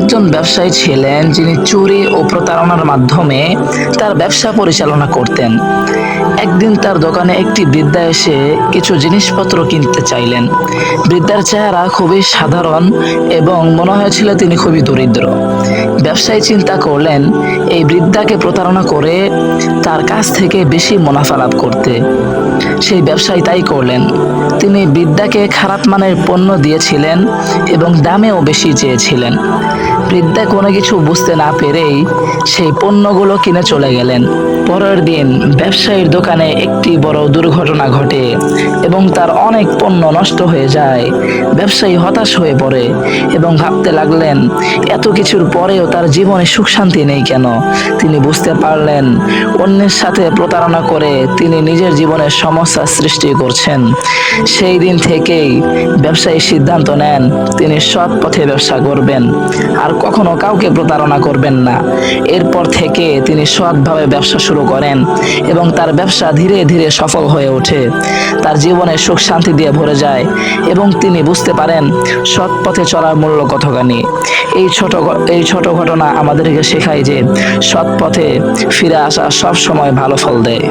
একজন ব্যবসায়ী ছিলেন যিনি চুরি ও প্রতারণার মাধ্যমে তার ব্যবসা পরিচালনা করতেন। একদিন তার দোকানে একটি বৃদ্ধা এসে কিছু জিনিসপত্র কিনতে চাইলেন। বৃদ্ধার চেহারা খুবই সাধারণ এবং মনে হয়েছিল তিনি খুবই দরিদ্র। ব্যবসায়ী চিন্তা করলেন, এই বৃদ্ধাকে প্রতারণা করে তার কাছ থেকে বেশি মুনাফা লাভ করতে। সেই ব্যবসায়ী তাই করলেন। তিনি বিদ্যাকে খারাপ মানের পণ্য দিয়েছিলেন এবং দামেও বেশি চেয়েছিলেন। বৃদ্ধা কোনো কিছু বুঝতে না পেরেই সেই পণ্যগুলো কিনে চলে গেলেন। পরের দিন ব্যবসায়ীর দোকানে একটি বড় দুর্ঘটনা ঘটে এবং তার অনেক পণ্য নষ্ট হয়ে যায়। ব্যবসায়ী হতাশ হয়ে পড়ে এবং ভাবতে লাগলেন, এত কিছুর পরেও তার জীবনে সুখ শান্তি নেই কেন? তিনি বুঝতে পারলেন, অন্যের সাথে প্রতারণা করে তিনি নিজের জীবনে সমস্যার সৃষ্টি করছেন। সেই দিন থেকেই ব্যবসায়ী সিদ্ধান্ত নেন, তিনি সৎ পথে ব্যবসা করবেন। আর কখনো কাউকে প্রতারণা করবেন না। এরপর থেকে তিনি সৎভাবে ব্যবসা শুরু করেন এবং তার ব্যবসা ধীরে ধীরে সফল হয়ে ওঠে। তার জীবনে সুখ শান্তি দিয়ে ভরে যায় এবং তিনি বুঝতে পারেন সৎ পথে চলার মূল্য কতখানি। এই ছোট এই ছোট ঘটনা আমাদেরকে শেখায় যে সৎ পথে ফিরে আসা সব সময় ভালো ফল দেয়।